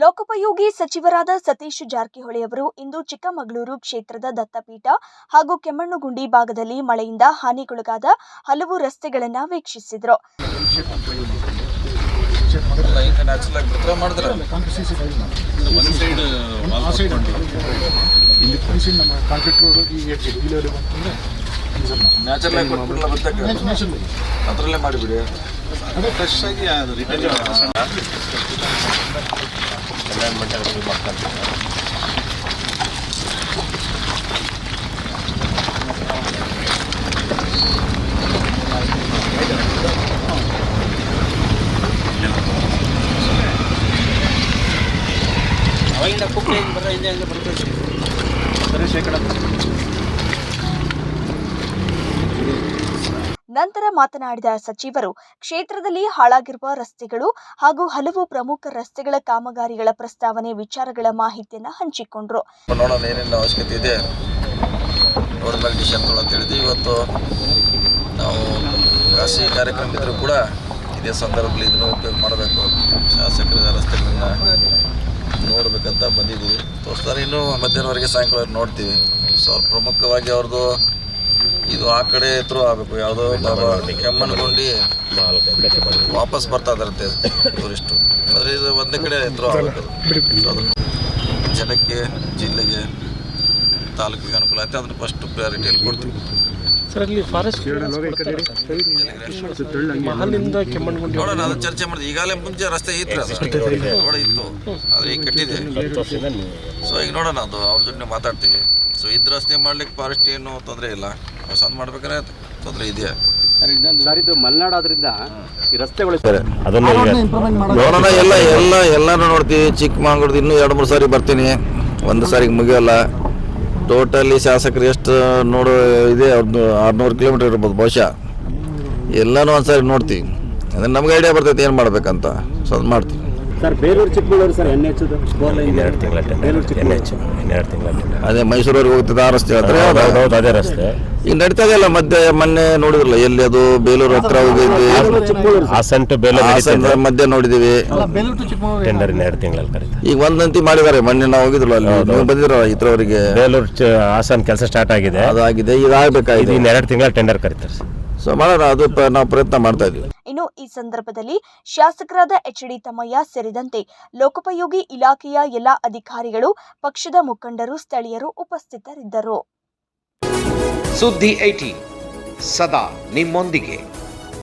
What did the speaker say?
ಲೋಕೋಪಯೋಗಿ ಸಚಿವರಾದ ಸತೀಶ್ ಜಾರಕಿಹೊಳಿ ಅವರು ಇಂದು ಚಿಕ್ಕಮಗಳೂರು ಕ್ಷೇತ್ರದ ದತ್ತಪೀಠ ಹಾಗೂ ಕೆಮ್ಮಣ್ಣುಗುಂಡಿ ಭಾಗದಲ್ಲಿ ಮಳೆಯಿಂದ ಹಾನಿಗೊಳಗಾದ ಹಲವು ರಸ್ತೆಗಳನ್ನು ವೀಕ್ಷಿಸಿದರು. ಆಗಿ ಅದು ರಿಟರ್ನ್ ಅವಾಗಿಂದ ಕುಕ್ಕೆ ಬರ ಹಿಂದೆ ಹಂಗೆ ಬರ್ಬೇಕು ಬರೀ ನಂತರ ಮಾತನಾಡಿದ ಸಚಿವರು, ಕ್ಷೇತ್ರದಲ್ಲಿ ಹಾಳಾಗಿರುವ ರಸ್ತೆಗಳು ಹಾಗೂ ಹಲವು ಪ್ರಮುಖ ರಸ್ತೆಗಳ ಕಾಮಗಾರಿಗಳ ಪ್ರಸ್ತಾವನೆ ವಿಚಾರಗಳ ಮಾಹಿತಿಯನ್ನು ಹಂಚಿಕೊಂಡರು. ನೋಡೋಣ ಅವಶ್ಯಕತೆ ಇದೆ. ಇವತ್ತು ನಾವು ಖಾಸಗಿ ಕಾರ್ಯಕ್ರಮ ಕೂಡ ಇದೇ ಸಂದರ್ಭದಲ್ಲಿ ಇದನ್ನು ಉಪಯೋಗ ಮಾಡಬೇಕು. ಶಾಸಕರ ರಸ್ತೆಗಳನ್ನ ನೋಡಬೇಕಂತ ಬಂದಿದ್ದೀವಿ. ತೋರಿಸ್ತಾರೆ ಇನ್ನೂ ಮಧ್ಯಾಹ್ನವರೆಗೆ ಸಾಯಂಕಾಲ ನೋಡ್ತೀವಿ. ಸೊ ಪ್ರಮುಖವಾಗಿ ಅವ್ರದ್ದು ಇದು ಆ ಕಡೆ ಥ್ರೂ ಆಗಬೇಕು. ಯಾವುದೋ ಬಾಬಾ ಕೆಮ್ಮಣ್ಣಗುಂಡಿ ವಾಪಸ್ ಬರ್ತಾ ಇದಾರಂತೆ ಟೂರಿಸ್ಟು. ಆದರೆ ಇದು ಒಂದೇ ಕಡೆ ಥ್ರೂ ಆಗಬೇಕು. ಜನಕ್ಕೆ ಜಿಲ್ಲೆಗೆ ತಾಲೂಕಿಗೆ ಅನುಕೂಲ ಆಯ್ತು. ಅದನ್ನು ಫಸ್ಟ್ ಪ್ರಯಾರಿಟಿಯಲ್ಲಿ ಕೊಡ್ತೀವಿ. ಸರ್ ಅಲ್ಲಿ ಫಾರೆಸ್ಟ್ ಮಹಲಿಂದ ಕೆಮ್ಮಣ್ಣಗುಂಡಿ ನೋಡೋಣ ಅದು ಚರ್ಚೆ ಮಾಡಿದ್ವಿ ಈಗಾಗಲೇ ಮುಂಚೆ ರಸ್ತೆ ಇತ್ತು ಇತ್ತು. ಆದರೆ ಈಗ ಕಟ್ಟಿದೆ. ಸೊ ಈಗ ನೋಡೋಣ ಅದು. ಅವ್ರ ಜೊತೆ ಮಾತಾಡ್ತೀವಿ. ಸೊ ಇದು ರಸ್ತೆ ಮಾಡ್ಲಿಕ್ಕೆ ಫಾರೆಸ್ಟ್ ಏನು ತೊಂದರೆ ಇಲ್ಲ. ಹೊಸದು ಮಾಡ್ಬೇಕಾದ್ರೆ ತೊಂದರೆ ಇದೆಯಾ? ಸರ್ ಇದು ಮಲೆನಾಡು ಆದ್ರಿಂದ ಈ ರಸ್ತೆಗಳು ನೋಡೋಣ ಎಲ್ಲ ಎಲ್ಲ ಎಲ್ಲನೂ ನೋಡ್ತೀವಿ. ಚಿಕ್ಕಮಗಳೂರು ಇನ್ನೂ ಎರಡು ಮೂರು ಸಾರಿ ಬರ್ತೀನಿ. ಒಂದು ಸಾರಿಗೆ ಮುಗಿಯೋಲ್ಲ. ಟೋಟಲಿ ಶಾಸಕರು ಎಷ್ಟು ನೋಡು ಇದೆ ಅವ್ರದ್ದು ಆರುನೂರು ಕಿಲೋಮೀಟರ್ ಇರ್ಬೋದು ಬಹುಶಃ. ಎಲ್ಲನೂ ಒಂದು ಸಾರಿ ನೋಡ್ತೀವಿ. ಅಂದ್ರೆ ನಮ್ಗೆ ಐಡಿಯಾ ಬರ್ತೈತಿ ಏನು ಮಾಡ್ಬೇಕಂತ. ಸೊ ಅದು ಮಾಡ್ತೀವಿ. Sir Belur Chikkamagaluru sir N H ಇನ್ನೆರಡು ತಿಂಗಳ ಬೇಲೂರು ಎನ್ ಚಿಕ್ಕಮಗಳೂರು ಎಚ್ ಇನ್ನೆರಡು ತಿಂಗಳ ಅದೇ ಮೈಸೂರವ್ರಿಗೆ ಹೋಗ್ತದೆ ಆ ರಸ್ತೆ ಹತ್ರ ಹೌದು ಅದೇ ರಸ್ತೆ. ಈಗ ನಡೀತಾ ಇದೆಯಲ್ಲ ಮಧ್ಯೆ ಮೊನ್ನೆ ನೋಡಿದ್ರಲ್ಲ ಎಲ್ಲಿ ಅದು ಬೇಲೂರು ಹತ್ರ ಹೋಗಿದ್ವಿ? ಹಾಸನ್ ಬೇಲೂರು ಹಾಸನ ಮಧ್ಯೆ ನೋಡಿದೀವಿ. ಟೆಂಡರ್ ಇನ್ನೆರಡು ತಿಂಗಳಲ್ಲಿ ಕರೀತಾರೆ. ಈಗ ಒಂದಂತಿ ಮಾಡಿದ್ದಾರೆ ಮೊನ್ನೆ ನಾವು ಹೋಗಿದ್ರಲ್ಲ ಅಲ್ಲಿ. ನೀವು ಬಂದಿದ್ರಲ್ಲ ಇದ್ರವರಿಗೆ ಬೇಲೂರು ಹಾಸನ್ ಕೆಲಸ ಸ್ಟಾರ್ಟ್ ಆಗಿದೆ. ಅದಾಗಿದೆ ಇದು ಇದಾಗಬೇಕಾಗಿದೆ ಇನ್ನೆರಡು ತಿಂಗಳ ಟೆಂಡರ್ ಕರೀತಾರೆ ಸರ್. ಸೊ ಮಾಡೋಣ ಅದು ನಾವು ಪ್ರಯತ್ನ ಮಾಡ್ತಾ ಇದ್ವಿ. ಇನ್ನು ಈ ಸಂದರ್ಭದಲ್ಲಿ ಶಾಸಕರಾದ ಎಚ್ ಡಿ ತಮ್ಮಯ್ಯ ಸೇರಿದಂತೆ ಲೋಕೋಪಯೋಗಿ ಇಲಾಖೆಯ ಎಲ್ಲ ಅಧಿಕಾರಿಗಳು, ಪಕ್ಷದ ಮುಖಂಡರು, ಸ್ಥಳೀಯರು ಉಪಸ್ಥಿತರಿದ್ದರು. ಸುದ್ದಿ ಸದಾ ನಿಮ್ಮೊಂದಿಗೆ.